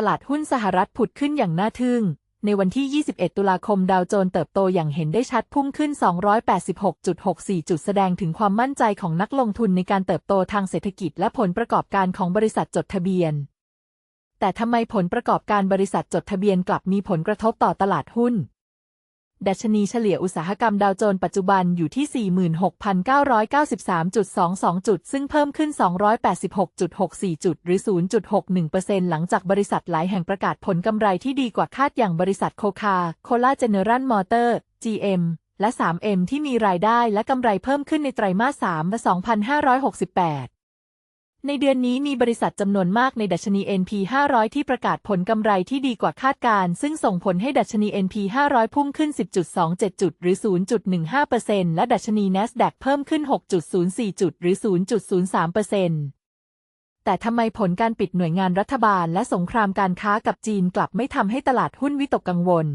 ตลาดหุ้นสหรัฐผุดขึ้นอย่างน่าทึ่ง ในวันที่ 21 ตุลาคมดาวโจนส์เติบโตอย่างเห็นได้ชัดพุ่งขึ้น 286.64 จุดแสดงถึงความมั่นใจของนักลงทุนในการเติบโตทางเศรษฐกิจและผลประกอบการของบริษัทจดทะเบียน แต่ทำไมผลประกอบการบริษัทจดทะเบียนกลับมีผลกระทบต่อตลาดหุ้น ดัชนีเฉลี่ยอุตสาหกรรมดาวโจนส์ปัจจุบันอยู่ที่ 46,993.22 จุด ซึ่งเพิ่มขึ้น 286.64 จุด หรือ 0.61%หลังจากบริษัทหลายแห่งประกาศผลกำไรที่ดีกว่าคาดอย่างบริษัทโคคา โคลาเจเนอรัลมอเตอร์ GM และ 3M ที่มีรายได้และกำไรเพิ่มขึ้นในไตรมาส 3 และ 2,568 ในเดือนนี้มีบริษัทจำนวนมากในดัชนี NP 500 ที่ประกาศผลกำไรที่ดีกว่าคาดการณ์ซึ่งส่งผลให้ดัชนี NP 500 พุ่งขึ้น 10.27 จุดหรือ 0.15%และดัชนี NASDAQ เพิ่มขึ้น 6.04 จุดหรือ 0.03%แต่ทำไมผลการปิดหน่วยงานรัฐบาลและสงครามการค้ากับจีนกลับไม่ทำให้ตลาดหุ้นวิตกกังวล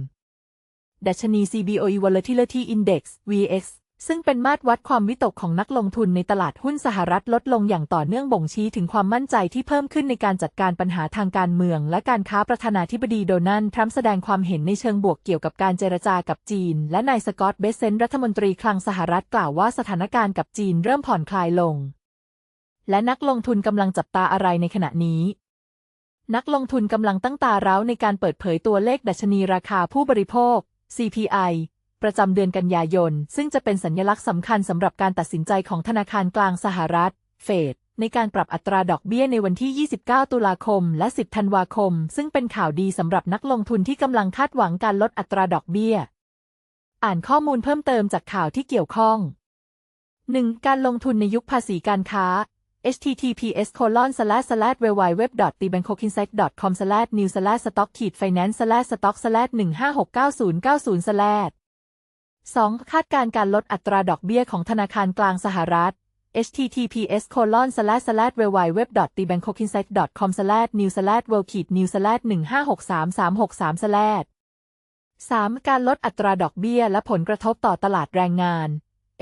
ดัชนี CBOE Volatility Index VX ซึ่งเป็นมาตรวัดความวิตกของนักลงทุนในตลาดหุ้นสหรัฐลดลงอย่างต่อเนื่องบ่งชี้ถึงความมั่นใจที่เพิ่มขึ้นในการจัดการปัญหาทางการเมือง และการค้าประธานาธิบดีโดนัลด์ทรัมป์แสดงความเห็นในเชิงบวกเกี่ยวกับการเจรจากับจีน และนายสกอตต์เบสเซนรัฐมนตรีคลังสหรัฐกล่าวว่าสถานการณ์กับจีนเริ่มผ่อนคลายลง และนักลงทุนกำลังจับตาอะไรในขณะนี้นักลงทุนกำลังตั้งตาร้าในการเปิดเผยตัวเลขดัชนีราคาผู้บริโภค CPI ประจำเดือนกันยายน ซึ่งจะเป็นสัญลักษณ์สำคัญสำหรับการตัดสินใจของธนาคารกลางสหรัฐ เฟดในการปรับอัตราดอกเบี้ยในวันที่ 29 ตุลาคม และ 10 ธันวาคม ซึ่งเป็นข่าวดีสำหรับนักลงทุนที่กำลังคาดหวังการลดอัตราดอกเบี้ย อ่านข้อมูลเพิ่มเติมจากข่าวที่เกี่ยวข้อง 1. การลงทุนในยุคภาษีการค้า https colon slash slash www t b a n k o k i n s i g h t com slash new slash stock finance slash stock slash 1569090 slash 2. คาดการการลดอัตราดอกเบี้ยของธนาคารกลางสหรัฐ https colon slash slash www t b a n k o k i n s i g h t com slash new slash world ขีด new slash 1563363 slash 3. การลดอัตราดอกเบี้ยและผลกระทบต่อตลาดแรงงาน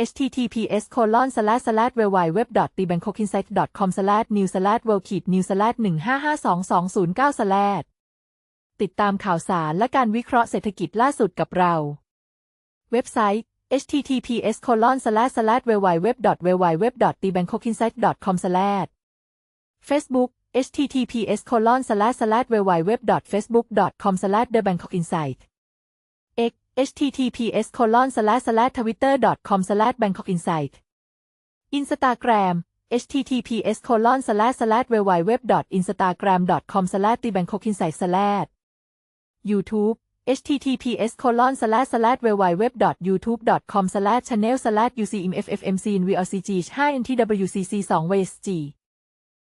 https colon slash slash www t b a n k o k i n s i g h t com slash new slash world ขีด new slash 1552209 slash ติดตามข่าวสารและการวิเคราะห์เศรษฐกิจล่าสุดกับเรา เว็บไซต์ https colon slash slash www www t b a n k o k i n s i g h t com slash Facebook https colon slash slash www facebook com slash the bangkok insight x https colon slash slash twitter com slash bangkok insight Instagram https colon slash slash www instagram com slash the bangkok insight slash YouTube https colon slash slash www youtube com slash channel slash ucmffmc nvocg 5 ntwcc 2 vsg